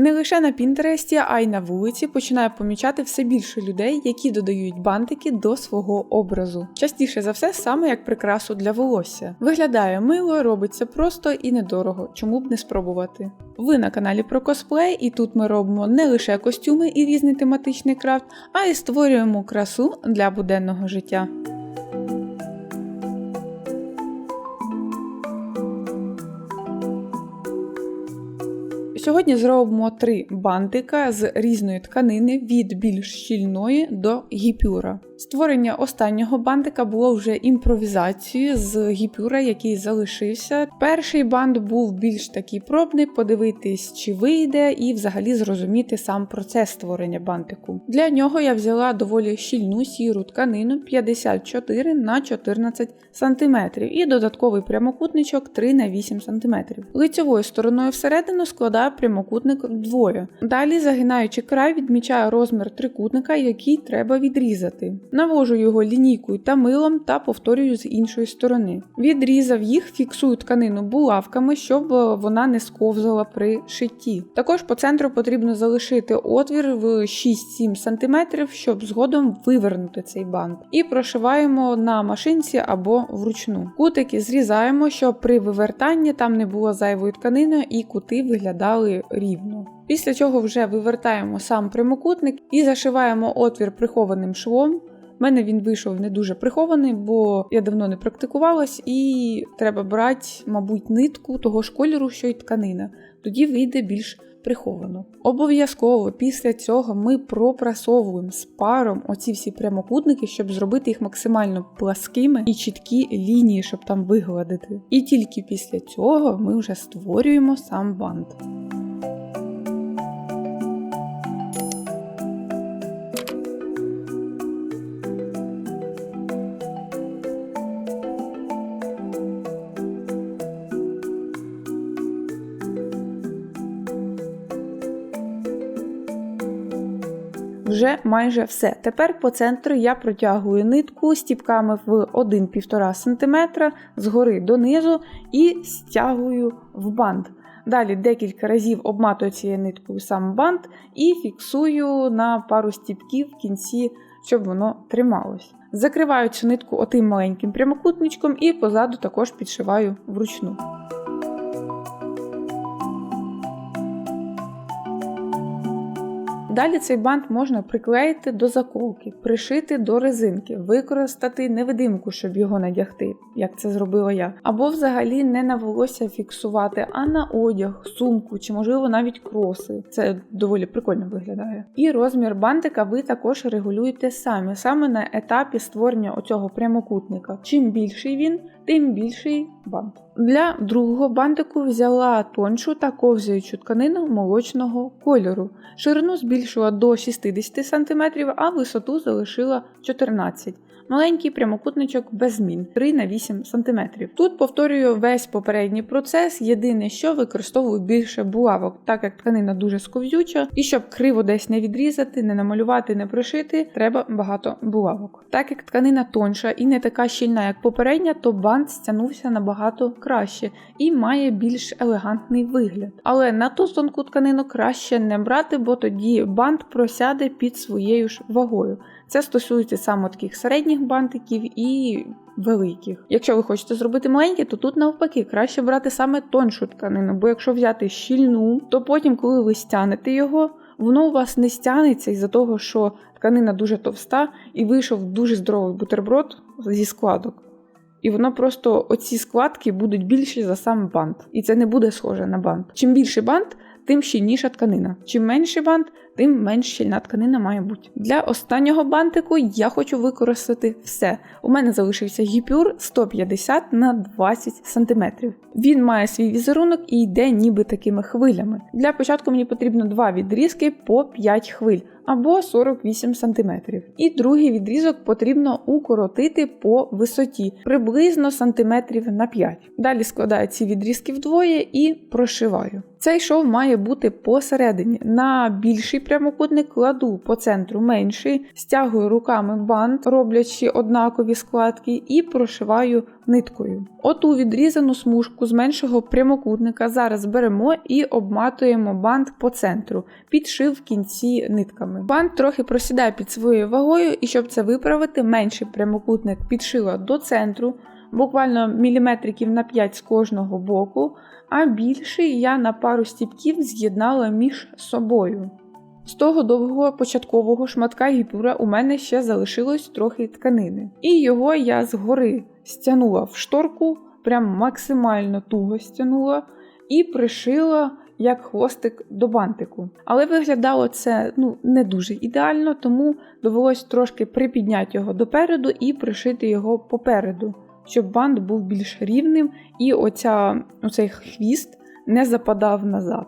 Не лише на Пінтересті, а й на вулиці починаю помічати все більше людей, які додають бантики до свого образу. Частіше за все, саме як прикрасу для волосся. Виглядає мило, робиться просто і недорого, чому б не спробувати. Ви на каналі про косплей, і тут ми робимо не лише костюми і різний тематичний крафт, а й створюємо красу для буденного життя. Сьогодні зробимо три бантика з різної тканини від більш щільної до гіпюра. Створення останнього бантика було вже імпровізацією з гіпюра, який залишився. Перший бант був більш такий пробний, подивитись, чи вийде, і взагалі зрозуміти сам процес створення бантику. Для нього я взяла доволі щільну сіру тканину 54 на 14 см і додатковий прямокутничок 3 на 8 см. Лицьовою стороною всередину складаю прямокутник вдвоє. Далі, загинаючи край, відмічаю розмір трикутника, який треба відрізати. Навожу його лінійкою та милом та повторюю з іншої сторони. Відрізав їх, фіксую тканину булавками, щоб вона не сковзала при шитті. Також по центру потрібно залишити отвір в 6-7 см, щоб згодом вивернути цей бант. І прошиваємо на машинці або вручну. Кутики зрізаємо, щоб при вивертанні там не було зайвої тканини і кути виглядали рівно. Після цього вже вивертаємо сам прямокутник і зашиваємо отвір прихованим швом. У мене він вийшов не дуже прихований, бо я давно не практикувалась, і треба брати, мабуть, нитку того ж кольору, що й тканина. Тоді вийде більш приховано. Обов'язково після цього ми пропрасовуємо з паром оці всі прямокутники, щоб зробити їх максимально пласкими і чіткі лінії, щоб там вигладити. І тільки після цього ми вже створюємо сам бант. Вже майже все. Тепер по центру я протягую нитку стіпками в 1-1,5 см згори донизу і стягую в бант. Далі декілька разів обматую цією ниткою сам бант і фіксую на пару стіпків в кінці, щоб воно трималось. Закриваю цю нитку отим маленьким прямокутничком і позаду також підшиваю вручну. Далі цей бант можна приклеїти до заколки, пришити до резинки, використати невидимку, щоб його надягти, як це зробила я. Або взагалі не на волосся фіксувати, а на одяг, сумку чи, можливо, навіть кроси. Це доволі прикольно виглядає. І розмір бантика ви також регулюєте самі, саме на етапі створення оцього прямокутника. Чим більший він, тим більший бант. Для другого бантику взяла тоншу та ковзаючу тканину молочного кольору. Ширину збільшила до 60 см, а висоту залишила 14 Маленький прямокутничок без змін 3 на 8 см. Тут повторюю весь попередній процес, єдине, що використовую більше булавок, так як тканина дуже сковзюча, і щоб криво десь не відрізати, не намалювати, не пришити, треба багато булавок. Так як тканина тонша і не така щільна, як попередня, то бант стягнувся набагато краще і має більш елегантний вигляд. Але на ту тонку тканину краще не брати, бо тоді бант просяде під своєю ж вагою. Це стосується саме таких середніх бантиків і великих. Якщо ви хочете зробити маленькі, то тут навпаки краще брати саме тоншу тканину, бо якщо взяти щільну, то потім, коли ви стягнете його, воно у вас не стягнеться із-за того, що тканина дуже товста і вийшов дуже здоровий бутерброд зі складок. І воно просто оці складки будуть більші за сам бант. І це не буде схоже на бант. Чим більший бант, тим щільніша тканина. Чим менший бант, тим менш щільна тканина має бути. Для останнього бантику я хочу використати все. У мене залишився гіпюр 150 на 20 см. Він має свій візерунок і йде ніби такими хвилями. Для початку мені потрібно два відрізки по 5 хвиль. або 48 см. І другий відрізок потрібно укоротити по висоті приблизно сантиметрів на 5. Далі складаю ці відрізки вдвоє і прошиваю. Цей шов має бути посередині. На більший прямокутник кладу по центру менший, стягую руками бант, роблячи однакові складки, і прошиваю ниткою. Оту відрізану смужку з меншого прямокутника зараз беремо і обматуємо бант по центру, підшив в кінці нитками. Бант трохи просідає під своєю вагою, і щоб це виправити, менший прямокутник підшила до центру, буквально міліметриків на 5 з кожного боку, а більший я на пару стіпків з'єднала між собою. З того довгого початкового шматка гіпюра у мене ще залишилось трохи тканини, і його я згори стягнула в шторку, прям максимально туго стягнула і пришила як хвостик до бантику. Але виглядало це ну, не дуже ідеально, тому довелось трошки припідняти його допереду і пришити його попереду, щоб бант був більш рівним і оця, оцей хвіст не западав назад.